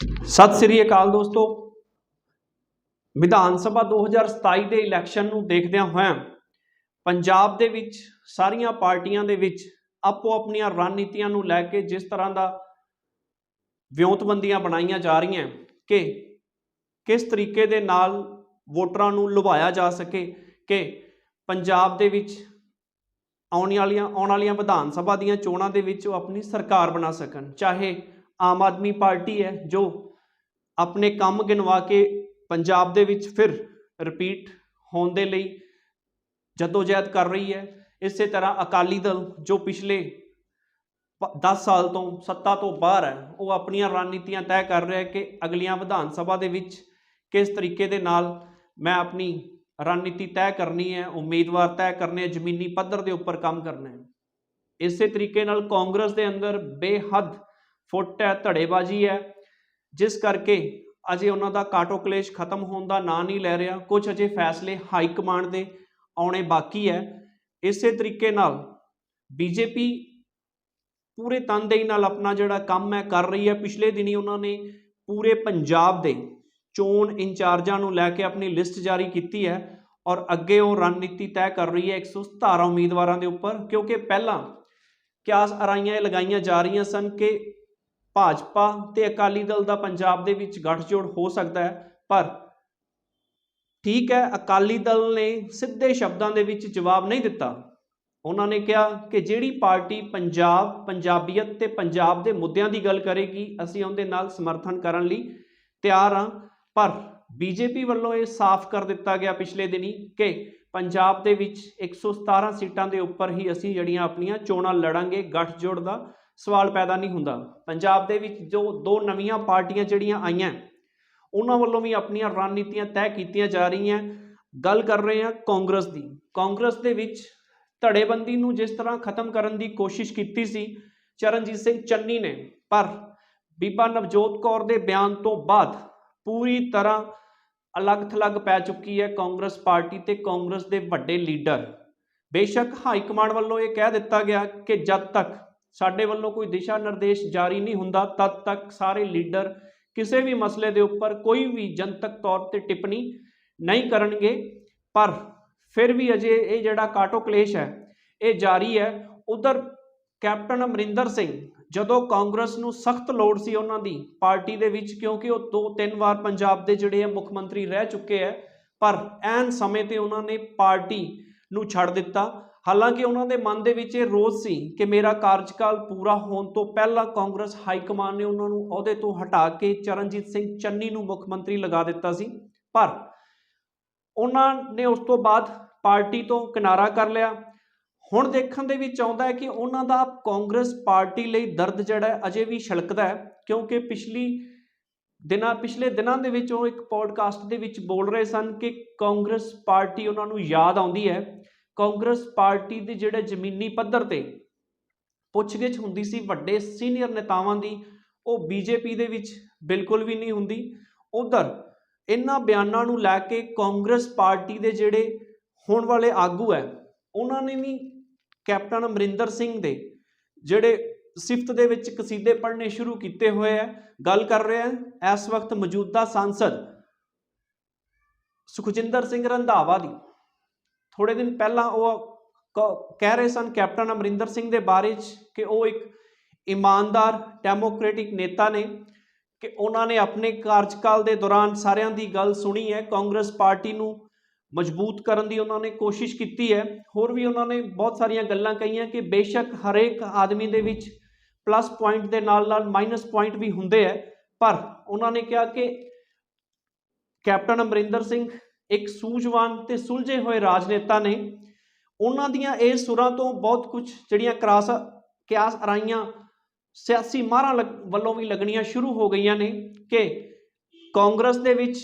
ਸਤਿ ਸ੍ਰੀ ਅਕਾਲ ਦੋਸਤੋ। ਵਿਧਾਨ ਸਭਾ 2027 ਦੇ ਇਲੈਕਸ਼ਨ ਨੂੰ ਦੇਖਦਿਆਂ ਹੋਇਆਂ ਪੰਜਾਬ ਦੇ ਵਿੱਚ ਸਾਰੀਆਂ ਪਾਰਟੀਆਂ ਦੇ ਵਿੱਚ ਆਪੋ ਆਪਣੀਆਂ ਰਣਨੀਤੀਆਂ ਨੂੰ ਲੈ ਕੇ ਜਿਸ ਤਰ੍ਹਾਂ ਦਾ ਵਿਉਂਤਬੰਦੀਆਂ ਬਣਾਈਆਂ ਜਾ ਰਹੀਆਂ ਕਿ ਕਿਸ ਤਰੀਕੇ ਦੇ ਨਾਲ ਵੋਟਰਾਂ ਨੂੰ ਲੁਭਾਇਆ ਜਾ ਸਕੇ ਕਿ ਪੰਜਾਬ ਦੇ ਵਿੱਚ ਆਉਣ ਵਾਲੀਆਂ ਆਉਣ ਵਾਲੀਆਂ ਵਿਧਾਨ ਸਭਾ ਦੀਆਂ ਚੋਣਾਂ ਦੇ ਵਿੱਚ ਉਹ ਆਪਣੀ ਸਰਕਾਰ ਬਣਾ ਸਕਣ, ਚਾਹੇ ਆਮ ਆਦਮੀ ਪਾਰਟੀ ਹੈ ਜੋ ਆਪਣੇ ਕੰਮ ਗਿਣਵਾ ਕੇ ਪੰਜਾਬ ਦੇ ਵਿੱਚ ਫਿਰ ਰਿਪੀਟ ਹੋਣ ਦੇ ਲਈ ਜਦੋਜਹਿਦ ਕਰ ਰਹੀ ਹੈ। ਇਸੇ ਤਰ੍ਹਾਂ ਅਕਾਲੀ ਦਲ ਜੋ ਪਿਛਲੇ 10 ਸਾਲ ਤੋਂ ਸੱਤਾ ਤੋਂ ਬਾਹਰ ਹੈ, ਉਹ ਆਪਣੀਆਂ ਰਣਨੀਤੀਆਂ ਤੈਅ ਕਰ ਰਿਹਾ ਹੈ ਕਿ ਅਗਲੀਆਂ ਵਿਧਾਨ ਸਭਾ ਦੇ ਵਿੱਚ ਕਿਸ ਤਰੀਕੇ ਦੇ ਨਾਲ ਮੈਂ ਆਪਣੀ ਰਣਨੀਤੀ ਤੈਅ ਕਰਨੀ ਹੈ, ਉਮੀਦਵਾਰ ਤੈਅ ਕਰਨੇ ਹੈ, ਜ਼ਮੀਨੀ ਪੱਧਰ ਦੇ ਉੱਪਰ ਕੰਮ ਕਰਨਾ ਹੈ। ਇਸੇ ਤਰੀਕੇ ਨਾਲ ਕਾਂਗਰਸ ਦੇ ਅੰਦਰ ਬੇਹੱਦ ਫੁੱਟ ਹੈ, ਧੜੇਬਾਜ਼ੀ ਹੈ। ਜਿਸ ਕਰਕੇ ਅਜੇ ਉਹਨਾਂ ਦਾ ਕਾਟੋ ਕਲੇਸ਼ ਖਤਮ ਹੋਣ ਦਾ ਨਾਂ ਨਹੀਂ ਲੈ ਰਿਹਾ। ਕੁਝ ਅਜੇ ਫੈਸਲੇ ਹਾਈ ਕਮਾਂਡ ਦੇ ਆਉਣੇ ਬਾਕੀ ਹੈ। ਇਸੇ ਤਰੀਕੇ ਨਾਲ ਬੀਜੇਪੀ ਪੂਰੇ ਤਨਦੇਹੀ ਨਾਲ ਆਪਣਾ ਜਿਹੜਾ ਕੰਮ ਹੈ, ਕਰ ਰਹੀ ਹੈ। ਪਿਛਲੇ ਦਿਨੀ ਉਹਨਾਂ ਨੇ ਪੂਰੇ ਪੰਜਾਬ ਦੇ ਚੋਣ ਇੰਚਾਰਜਾਂ ਨੂੰ ਲੈ ਕੇ ਆਪਣੀ ਲਿਸਟ ਜਾਰੀ ਕੀਤੀ ਹੈ ਔਰ ਅੱਗੇ ਉਹ ਰਣਨੀਤੀ ਤੈਅ ਕਰ ਰਹੀ ਹੈ 117 ਉਮੀਦਵਾਰਾਂ ਦੇ ਉੱਪਰ। ਕਿਉਂਕਿ ਪਹਿਲਾਂ ਕਿਆਸ ਅਰਾਈਆਂ ਇਹ ਲਗਾਈਆਂ ਜਾ ਰਹੀਆਂ ਸਨ ਕਿ ਭਾਜਪਾ ਤੇ ਅਕਾਲੀ ਦਲ ਦਾ ਪੰਜਾਬ ਦੇ ਵਿੱਚ ਗੱਠਜੋੜ ਹੋ ਸਕਦਾ ਹੈ, ਪਰ ਠੀਕ ਹੈ, ਅਕਾਲੀ ਦਲ ਨੇ ਸਿੱਧੇ ਸ਼ਬਦਾਂ ਦੇ ਵਿੱਚ ਜਵਾਬ ਨਹੀਂ ਦਿੱਤਾ। ਉਹਨਾਂ ਨੇ ਕਿਹਾ ਕਿ ਜਿਹੜੀ ਪਾਰਟੀ ਪੰਜਾਬ, ਪੰਜਾਬੀਅਤ ਤੇ ਪੰਜਾਬ ਦੇ ਮੁੱਦਿਆਂ ਦੀ ਗੱਲ ਕਰੇਗੀ, ਅਸੀਂ ਉਹਦੇ ਨਾਲ ਸਮਰਥਨ ਕਰਨ ਲਈ ਤਿਆਰ ਹਾਂ। ਪਰ ਬੀਜੇਪੀ ਵੱਲੋਂ ਇਹ ਸਾਫ਼ ਕਰ ਦਿੱਤਾ ਗਿਆ ਪਿਛਲੇ ਦਿਨੀ ਕਿ ਪੰਜਾਬ ਦੇ ਵਿੱਚ 117 ਸੀਟਾਂ ਦੇ ਉੱਪਰ ਹੀ ਅਸੀਂ ਜਿਹੜੀਆਂ ਆਪਣੀਆਂ ਚੋਣਾਂ ਲੜਾਂਗੇ ਗੱਠਜੋੜ ਦਾ। ਸਵਾਲ ਪੈਦਾ ਨਹੀਂ ਹੁੰਦਾ। ਪੰਜਾਬ ਦੇ ਵਿੱਚ ਜੋ ਦੋ ਨਵੀਆਂ ਪਾਰਟੀਆਂ ਜਿਹੜੀਆਂ ਆਈਆਂ, ਉਹਨਾਂ ਵੱਲੋਂ ਵੀ ਆਪਣੀਆਂ ਰਣਨੀਤੀਆਂ ਤੈਅ ਕੀਤੀਆਂ ਜਾ ਰਹੀਆਂ। ਗੱਲ ਕਰ ਰਹੇ ਹਾਂ ਕਾਂਗਰਸ ਦੀ। ਕਾਂਗਰਸ ਦੇ ਵਿੱਚ ਧੜੇਬੰਦੀ ਨੂੰ ਜਿਸ ਤਰ੍ਹਾਂ ਖਤਮ ਕਰਨ ਦੀ ਕੋਸ਼ਿਸ਼ ਕੀਤੀ ਸੀ, ਚਰਨਜੀਤ ਸਿੰਘ ਚੰਨੀ ਨੇ, ਪਰ ਬੀਬਾ ਨਵਜੋਤ ਕੌਰ ਦੇ ਬਿਆਨ ਤੋਂ ਬਾਅਦ ਪੂਰੀ ਤਰ੍ਹਾਂ ਅਲੱਗ-ਥਲੱਗ ਪੈ ਚੁੱਕੀ ਹੈ ਕਾਂਗਰਸ ਪਾਰਟੀ ਤੇ ਕਾਂਗਰਸ ਦੇ ਵੱਡੇ ਲੀਡਰ। ਬੇਸ਼ੱਕ ਹਾਈ ਕਮਾਂਡ ਵੱਲੋਂ ਇਹ ਕਹਿ ਦਿੱਤਾ ਗਿਆ ਕਿ ਜਦ ਤੱਕ ਸਾਡੇ ਵੱਲੋਂ ਕੋਈ ਦਿਸ਼ਾ ਨਿਰਦੇਸ਼ ਜਾਰੀ ਨਹੀਂ ਹੁੰਦਾ, ਤਦ ਤੱਕ ਸਾਰੇ ਲੀਡਰ ਕਿਸੇ ਵੀ ਮਸਲੇ ਦੇ ਉੱਪਰ ਕੋਈ ਵੀ ਜਨਤਕ ਤੌਰ ਤੇ ਟਿੱਪਣੀ ਨਹੀਂ ਕਰਨਗੇ। ਪਰ ਫਿਰ ਵੀ ਅਜੇ ਇਹ ਜਿਹੜਾ ਕਾਟੋ ਕਲੇਸ਼ ਹੈ, ਇਹ ਜਾਰੀ ਹੈ। ਉਧਰ ਕੈਪਟਨ ਅਮਰਿੰਦਰ ਸਿੰਘ, ਜਦੋਂ ਕਾਂਗਰਸ ਨੂੰ ਸਖਤ ਲੋੜ ਸੀ ਉਹਨਾਂ ਦੀ, ਪਾਰਟੀ ਦੇ ਵਿੱਚ ਕਿਉਂਕਿ ਉਹ ਦੋ ਤਿੰਨ ਵਾਰ ਪੰਜਾਬ ਦੇ ਜਿਹੜੇ ਆ ਮੁੱਖ ਮੰਤਰੀ ਰਹਿ ਚੁੱਕੇ ਹੈ ਪਰ ਐਨ ਸਮੇਂ ਤੇ ਉਹਨਾਂ ਨੇ ਪਾਰਟੀ ਨੂੰ ਛੱਡ ਦਿੱਤਾ। ਹਾਲਾਂਕਿ ਉਹਨਾਂ ਦੇ ਮਨ ਦੇ ਵਿੱਚ ਇਹ ਰੋਸ ਸੀ ਕਿ ਮੇਰਾ ਕਾਰਜਕਾਲ ਪੂਰਾ ਹੋਣ ਤੋਂ ਪਹਿਲਾਂ ਕਾਂਗਰਸ ਹਾਈ ਕਮਾਂਡ ਨੇ ਉਹਨਾਂ ਨੂੰ ਅਹੁਦੇ ਤੋਂ ਹਟਾ ਕੇ ਚਰਨਜੀਤ ਸਿੰਘ ਚੰਨੀ ਨੂੰ ਮੁੱਖ ਮੰਤਰੀ ਲਗਾ ਦਿੱਤਾ ਸੀ। ਪਰ ਉਹਨਾਂ ਨੇ ਉਸ ਤੋਂ ਬਾਅਦ ਪਾਰਟੀ ਤੋਂ ਕਿਨਾਰਾ ਕਰ ਲਿਆ। ਹੁਣ ਦੇਖਣ ਦੇ ਵਿੱਚ ਆਉਂਦਾ ਹੈ ਕਿ ਉਹਨਾਂ ਦਾ ਕਾਂਗਰਸ ਪਾਰਟੀ ਲਈ ਦਰਦ ਜਿਹੜਾ ਅਜੇ ਵੀ ਛਲਕਦਾ ਹੈ, ਕਿਉਂਕਿ ਪਿਛਲੀ ਦਿਨਾਂ, ਪਿਛਲੇ ਦਿਨਾਂ ਦੇ ਵਿੱਚ ਉਹ ਇੱਕ ਪੋਡਕਾਸਟ ਦੇ ਵਿੱਚ ਬੋਲ ਰਹੇ ਸਨ ਕਿ ਕਾਂਗਰਸ ਪਾਰਟੀ ਉਹਨਾਂ ਨੂੰ ਯਾਦ ਆਉਂਦੀ ਹੈ। ਕਾਂਗਰਸ ਪਾਰਟੀ ਦੇ ਜਿਹੜੇ ਜ਼ਮੀਨੀ ਪੱਧਰ ਤੇ ਪੁੱਛਗਿੱਛ ਹੁੰਦੀ ਸੀ, ਵੱਡੇ ਸੀਨੀਅਰ ਨੇਤਾਵਾਂ ਦੀ, ਉਹ ਬੀਜੇਪੀ ਦੇ ਵਿੱਚ ਬਿਲਕੁਲ ਵੀ ਨਹੀਂ ਹੁੰਦੀ। ਉਧਰ ਇਹਨਾਂ ਬਿਆਨਾਂ ਨੂੰ ਲੈ ਕੇ ਕਾਂਗਰਸ ਪਾਰਟੀ ਦੇ ਜਿਹੜੇ ਹੋਣ ਵਾਲੇ ਆਗੂ ਹੈ, ਉਹਨਾਂ ਨੇ ਵੀ ਕੈਪਟਨ ਅਮਰਿੰਦਰ ਸਿੰਘ ਦੇ ਜਿਹੜੇ ਸਿਫਤ ਦੇ ਵਿੱਚ ਕਸੀਦੇ ਪੜ੍ਹਨੇ ਸ਼ੁਰੂ ਕੀਤੇ ਹੋਏ ਹੈ। ਗੱਲ ਕਰ ਰਹੇ ਹਾਂ, ਇਸ ਵਕਤ ਮੌਜੂਦਾ ਸੰਸਦ ਸੁਖਜਿੰਦਰ ਸਿੰਘ ਰੰਧਾਵਾ ਦੀ। ਥੋੜੇ ਦਿਨ ਪਹਿਲਾਂ ਉਹ ਕਹਿ ਰਹੇ ਸਨ ਕੈਪਟਨ ਅਮਰਿੰਦਰ ਸਿੰਘ ਦੇ ਬਾਰੇ ਚ ਕਿ ਉਹ ਇੱਕ ਇਮਾਨਦਾਰ ਡੈਮੋਕ੍ਰੈਟਿਕ ਨੇਤਾ ਨੇ ਕਿ ਉਹਨਾਂ ਨੇ ਆਪਣੇ ਕਾਰਜਕਾਲ ਦੇ ਦੌਰਾਨ ਸਾਰਿਆਂ ਦੀ ਗੱਲ ਸੁਣੀ ਹੈ, ਕਾਂਗਰਸ ਪਾਰਟੀ ਨੂੰ ਮਜ਼ਬੂਤ ਕਰਨ ਦੀ ਉਹਨਾਂ ਨੇ ਕੋਸ਼ਿਸ਼ ਕੀਤੀ ਹੈ। ਹੋਰ ਵੀ ਉਹਨਾਂ ਨੇ ਬਹੁਤ ਸਾਰੀਆਂ ਗੱਲਾਂ ਕਹੀਆਂ ਕਿ ਬੇਸ਼ੱਕ ਹਰੇਕ ਆਦਮੀ ਦੇ ਵਿੱਚ ਪਲੱਸ ਪੁਆਇੰਟ ਦੇ ਨਾਲ ਨਾਲ ਮਾਈਨਸ ਪੁਆਇੰਟ ਵੀ ਹੁੰਦੇ ਹੈ। ਪਰ ਉਹਨਾਂ ਨੇ ਕਿਹਾ ਕਿ ਕੈਪਟਨ ਅਮਰਿੰਦਰ ਸਿੰਘ ਇੱਕ ਸੂਝਵਾਨ ਤੇ ਸੁਲਝੇ ਹੋਏ ਰਾਜਨੇਤਾ ਨੇ ਉਹਨਾਂ ਦੀਆਂ ਇਹ ਸੁਰਾਂ ਤੋਂ ਬਹੁਤ ਕੁਝ ਜਿਹੜੀਆਂ ਕਰਾਸ, ਕਿਆਸ ਅਰਾਈਆਂ, ਸਿਆਸੀ ਮਾਰਾਂ ਵੱਲੋਂ ਵੀ ਲੱਗਣੀਆਂ ਸ਼ੁਰੂ ਹੋ ਗਈਆਂ ਨੇ ਕਿ ਕਾਂਗਰਸ ਦੇ ਵਿੱਚ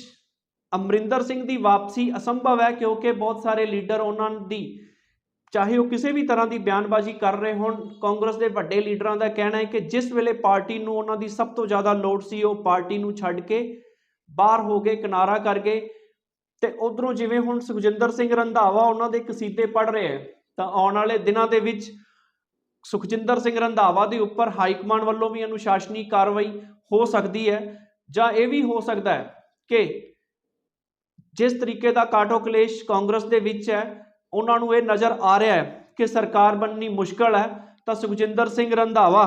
ਅਮਰਿੰਦਰ ਸਿੰਘ ਦੀ ਵਾਪਸੀ ਅਸੰਭਵ ਹੈ ਕਿਉਂਕਿ ਬਹੁਤ ਸਾਰੇ ਲੀਡਰ ਉਹਨਾਂ ਦੀ, ਚਾਹੇ ਉਹ ਕਿਸੇ ਵੀ ਤਰ੍ਹਾਂ ਦੀ ਬਿਆਨਬਾਜ਼ੀ ਕਰ ਰਹੇ ਹੋਣ, ਕਾਂਗਰਸ ਦੇ ਵੱਡੇ ਲੀਡਰਾਂ ਦਾ ਕਹਿਣਾ ਹੈ ਕਿ ਜਿਸ ਵੇਲੇ ਪਾਰਟੀ ਨੂੰ ਉਹਨਾਂ ਦੀ ਸਭ ਤੋਂ ਜ਼ਿਆਦਾ ਲੋੜ ਸੀ ਉਹ ਪਾਰਟੀ ਨੂੰ ਛੱਡ ਕੇ ਬਾਹਰ ਹੋ ਗਏ ਕਿਨਾਰਾ ਕਰ ਗਏ। ਤੇ ਉਧਰੋਂ ਜਿਵੇਂ ਹੁਣ ਸੁਖਜਿੰਦਰ ਸਿੰਘ ਰੰਧਾਵਾ ਉਹਨਾਂ ਦੇ ਕਸੀਦੇ ਪੜ ਰਹੇ ਹੈ, ਤਾਂ ਆਉਣ ਵਾਲੇ ਦਿਨਾਂ ਦੇ ਵਿੱਚ ਸੁਖਜਿੰਦਰ ਸਿੰਘ ਰੰਧਾਵਾ ਦੇ ਉੱਪਰ ਹਾਈ ਕਮਾਂਡ ਵੱਲੋਂ ਵੀ ਅਨੁਸ਼ਾਸਨੀ ਕਾਰਵਾਈ ਹੋ ਸਕਦੀ ਹੈ, ਜਾਂ ਇਹ ਵੀ ਹੋ ਸਕਦਾ ਹੈ ਕਿ ਜਿਸ ਤਰੀਕੇ ਦਾ ਕਾਟੋ ਕਲੇਸ਼ ਕਾਂਗਰਸ ਦੇ ਵਿੱਚ ਹੈ, ਉਹਨਾਂ ਨੂੰ ਇਹ ਨਜ਼ਰ ਆ ਰਿਹਾ ਹੈ ਕਿ ਸਰਕਾਰ ਬਣਨੀ ਮੁਸ਼ਕਲ ਹੈ, ਤਾਂ ਸੁਖਜਿੰਦਰ ਸਿੰਘ ਰੰਧਾਵਾ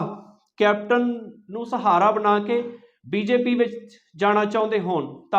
ਕੈਪਟਨ ਨੂੰ ਸਹਾਰਾ ਬਣਾ ਕੇ ਬੀਜੇਪੀ ਵਿੱਚ ਜਾਣਾ ਚਾਹੁੰਦੇ ਹੋਣ, ਤਾਂ